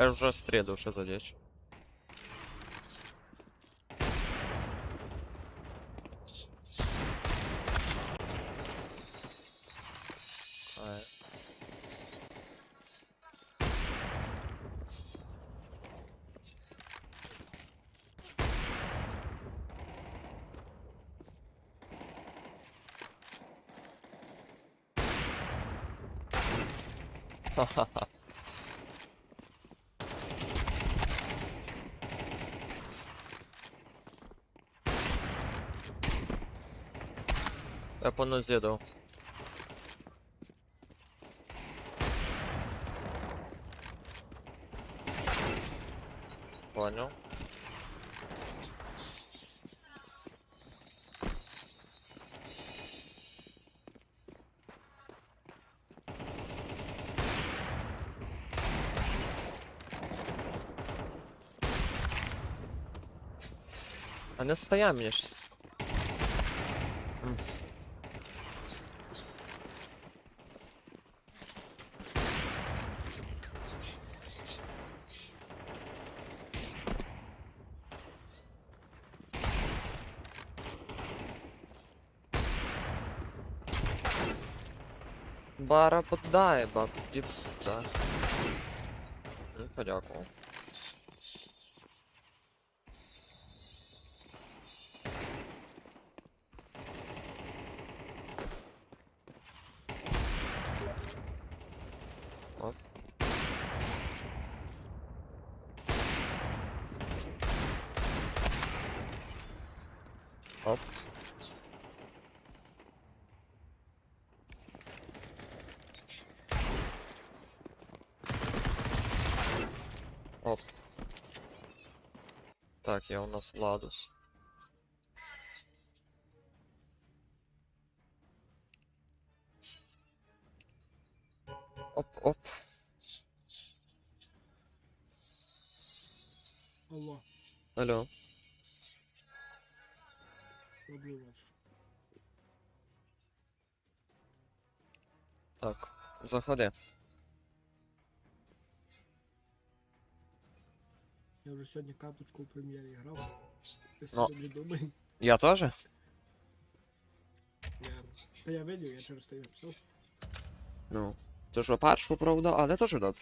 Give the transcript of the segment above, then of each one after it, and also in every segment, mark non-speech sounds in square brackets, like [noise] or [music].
Я вже стріду, що за діч. Ха-ха-ха. Я по нозі дав. Понял. А не стоя Бара поддає, баб, діп, да. Ну, подякував. Оп. Так, я у нас Ладус. Оп, оп. Алло, Алло. добрий вечір. Так, заходи. Я вже сьогодні карточку в прем'єрі грав. Ти Ну. собі не думай. Я теж? Я... Та я видів, я через те й написав. Ну. Це що першу, правда, але теж добре.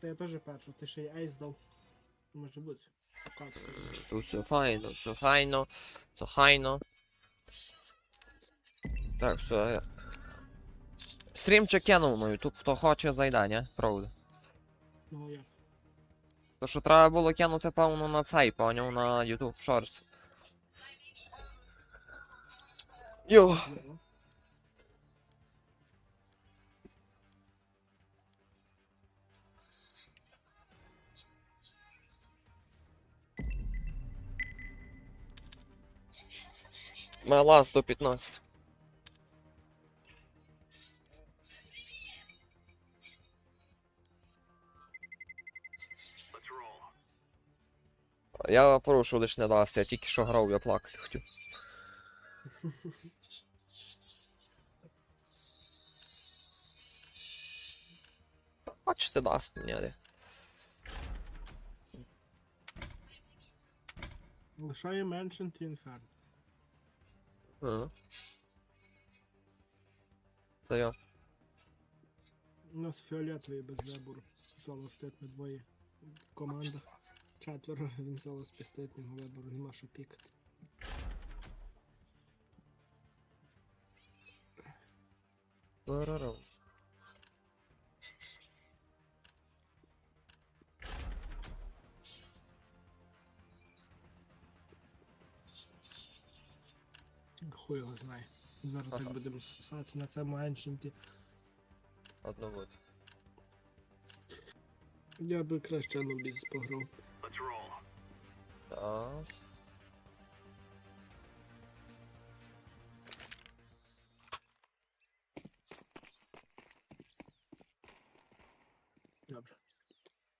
Та я теж першу, ти ще й айс дав. Може бути. Тут все файно, все файно, все хайно. Так, все. я- Стрімчик кинув на YouTube, хто хоче зайде, ні? Правда. Ну як? То що треба було кинути, певно, на цей, поняв, на YouTube Shorts. Йо! Ну, Мала 115. Я порушу лиш не дасть, я тільки що грав, я плакати хотів. Бачите, дасть мені, але. Лишає Mention to Inferno. Ага. Це я. У нас фіолетовий без вибору. Соло стоїть на двоє. Командах. Четверо, він соло з пістетнього вибору, нема що пікати. Барарам. Хуй його знає. Зараз Ага. так будемо сосати на цьому Ancient. Одно вот. Я би краще Анубіс пограв. Tak. Dobra.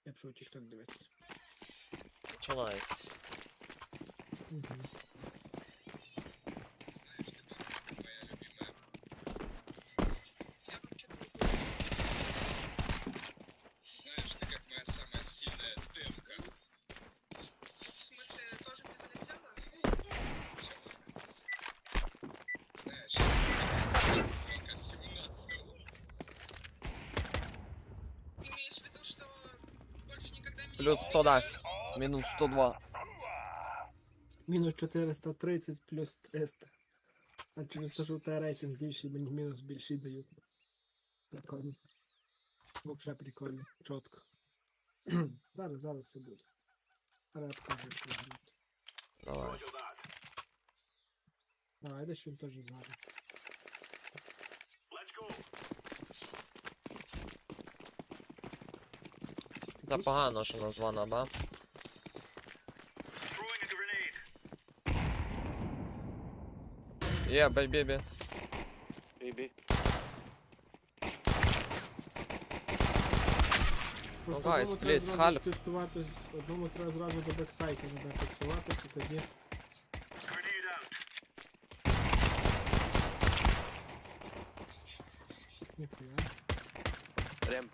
Ja przy uciekłem do wiec. Trzeba. Mhm. Плюс 100 дасть. Мінус 102. Мінус 430 плюс 300. А через те, що у тебе рейтинг більший, мені мінус більший дають. Прикольно. Вообще прикольно, чітко. [clears throat] зараз, зараз все буде. Зараз покажу, як це грати. Давай. А, йдеш він теж зараз. Та погано, що названа, ба. Є, бей, бей, бей. Бейбі. Просто guys, одному треба please, зразу help. підсуватись, одному треба зразу до бексайта не дай підсуватися, тоді. Ніхуя. Ремп.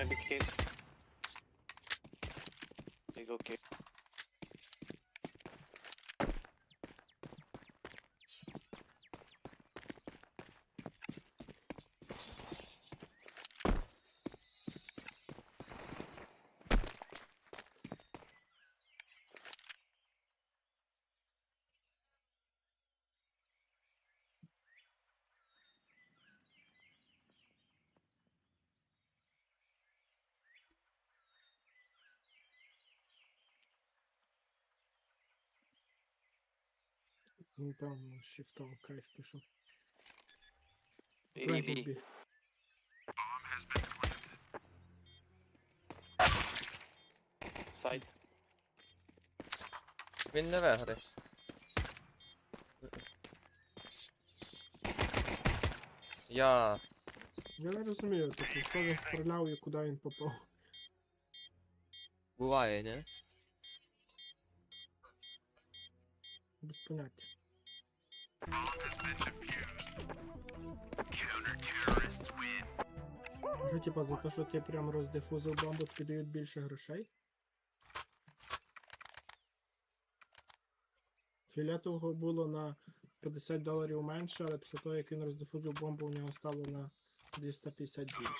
Maybe kid. Eagle kid. Ну там шифтом кайф B. убіг. Side. Він не виграє. Я. Я не розумію, тобто, що він стріляв і куди він попав. Буває, ні? Без поняття. Що, типа, за те, що ти прям роздифузив бомбу, тобі дають більше грошей? Фіолетового було на 50 доларів менше, але після того, як він роздифузив бомбу, у нього стало на 250 більше.